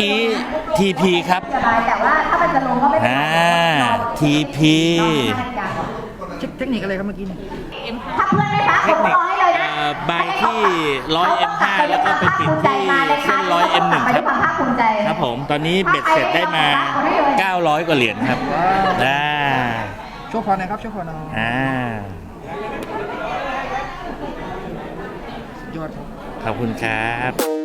กี้ TP ครับแต่ว่าถ้ามันจะลงก็ไม่เป็นอ่า ไร TP เทคนิคอะไรครับเมื่อกี้เนี่ย ถ้าเพื่อนไม่พักผมรอให้เลยนะเอ่อใบที่100 M5 แล้วก็ไปปิดที่เส้น100 M1 ครับความภาคภูมิใจ ครับผม ตอนนี้เบ็ดเสร็จได้มา 900 กว่าเหรียญครับอ่าโชว์พอหน่อยครับโชว์พอหน่อยอ่ายอดครับ ขอบคุณครับ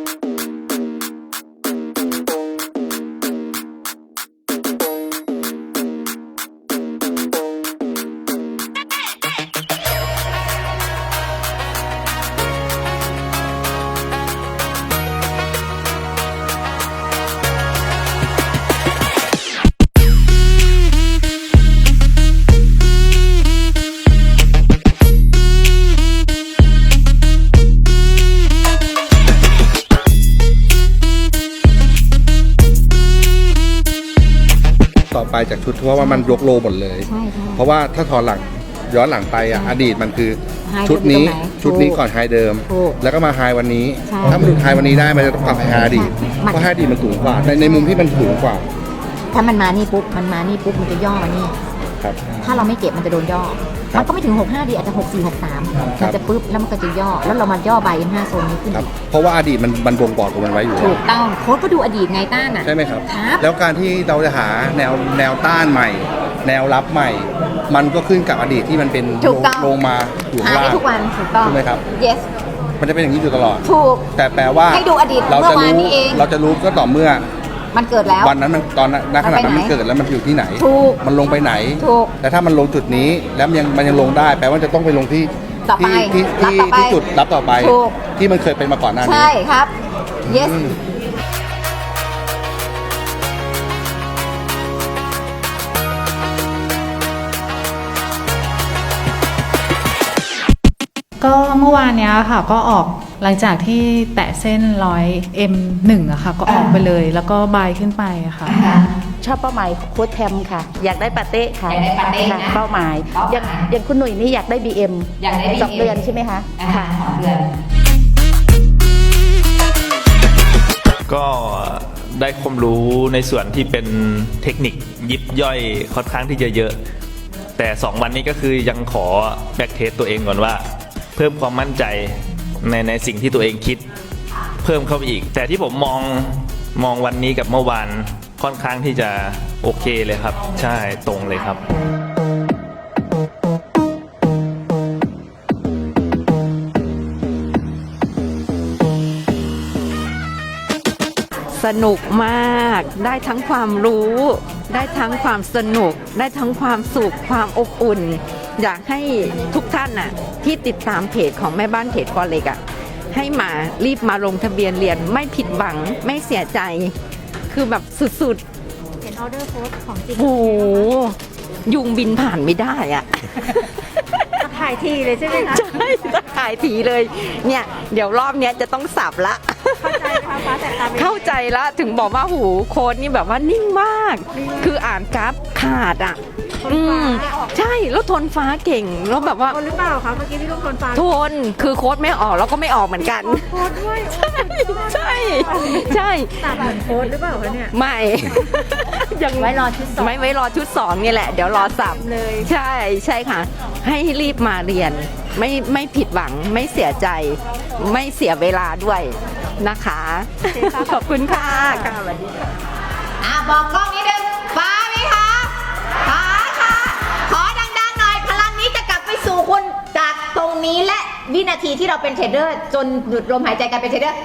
ไปจากชุดเพราะว่ามันยกโลหมดเลย ใช่ใช่ เพราะว่าถ้าถอนหลังย้อนหลังไปอะอดีตมันคือไฮชุดนี้อยู่ตรงไหนชุดนี้ถูกก่อนไฮเดิม ถูกแล้วก็มาไฮวันนี้ ใช่ถ้ามันหลุดไฮวันนี้ได้มันจะต้องกลับไปไฮอดีตมัน เพราะไฮอดีตมันสูงกว่าในในมุมที่มันสูงกว่าถ้ามันมานี่ปุ๊บมันมานี่ปุ๊บมันจะย่อมานี่ ครับ ถ้าเราไม่เก็บมันจะโดนย่อครับ มันก็ไม่ถึง 65 ดีอาจจะ 64 63ครัมันบจะปุ๊บแล้วมันก็จะย่อ แล้วเรามาย่อใบ M5 โซนนี้ขึ้นครับอีกเพราะว่าอดีตมันมันบ่งบอกตัวมันไว้อยู่ถูกต้องโค้ดก็ดูอดีตไงต้านอะ ใช่ไหมครับ ครับ แล้วการที่เราจะหาแนวแนวต้านใหม่ แนวรับใหม่ มันก็ขึ้นกับอดีตที่มันเป็นถูกต้องลงมาอยู่หาข้าง ได้ล่างทุกวันถูกต้องถูกไหมครับ yes มันจะเป็นอย่างนี้อยู่ตลอด ถูก แต่แปลว่าให้ดูอดีตเราจะเมื่อวานรู้นี้เอง เราจะรู้ก็ต่อเมื่อ มันเกิดแล้ว วันนั้นมันตอนนั้นณขณะนั้นมันมันไปไหนเกิดแล้วมันอยู่ที่ไหน ถูกมันลงไปไหน ถูกแต่ถ้ามันลงจุดนี้แล้วมันยังมันยังลงได้ แปลว่าจะต้องไปลงที่ต่อไปที่ที่รับต่อไปที่จุดรับต่อไป ถูก ที่มันเคยเป็นมาก่อนหน้านี้ ใช่ครับ yes อืมก็เมื่อวานเนี้ยค่ะก็ออก หลังจากที่แตะเส้นร้อย M1 อะค่ะ ก็ออกไปเลย แล้วก็บายขึ้นไปอะค่ะชอบเป้าหมายโค้ดแทมค่ะ อยากได้ปาเต้ค่ะอยากได้ปาเต้นะค่ะเป้าหมายเป้าหมายอย่างอย่างคุณหนุ่ยนี่อยากได้ BM อยากได้ BM สองเดือนใช่ไหมคะค่ะ สองเดือน ก็ได้ความรู้ในส่วนที่เป็นเทคนิคยิบย่อยค่อนข้างที่จะเยอะ แต่ 2 วันนี้ก็คือยังขอแบ็กเทสตัวเองก่อนว่า เพิ่มความมั่นใจ ในในสิ่งที่ตัวเองคิดเพิ่มเข้าไปอีก แต่ที่ผมมองมองวันนี้กับเมื่อวานค่อนข้างที่จะโอเคเลยครับ ใช่ตรงเลยครับสนุกมาก ได้ทั้งความรู้ ได้ทั้งความสนุก ได้ทั้งความสุข ความอบอุ่น อยากให้ทุกท่านน่ะที่ติดตามเพจของแม่บ้านเพจฟอเล็กอะให้มารีบมาลงทะเบียนเรียนไม่ผิดหวังไม่เสียใจ คือแบบสุดเห็นออเดอร์โค้ดของจริงๆโอ้โหยุงบินผ่านไม่ได้อะถ่ายทีเลยใช่ไหมคะ ใช่จะขายผีเลย เนี่ย เดี๋ยวรอบเนี้ยจะต้องสับละ เข้าใจไหมคะฟ้าแสบตาเข้าใจละถึงบอกว่าหูโค้ดนี่แบบว่านิ่งมาก คืออ่านกราฟขาดอะ อืมใช่แล้วทนฟ้าเก่งแล้วแบบว่าคนหรือเปล่าคะเมื่อกี้ที่ลูกคนฟ้าทนคือโค้ดไม่ออกแล้วก็ไม่ออกเหมือนกัน โค้ดด้วยใช่ใช่ใช่ตัดเหมือนโค้ดหรือเปล่าคะเนี่ยไม่ ยังไว้รอชุดสองไม่ไว้รอชุดสองนี่แหละเดี๋ยวรอสับเลย ใช่ใช่ค่ะ ให้รีบมาเรียนไม่ไม่ผิดหวังไม่เสียใจ ไม่เสียเวลาด้วยนะคะ ขอบคุณค่ะอะบอกกล้องนิ วินาทีที่เราเป็นเทรดเดอร์จนหยุดลมหายใจการเป็นเทรดเดอร์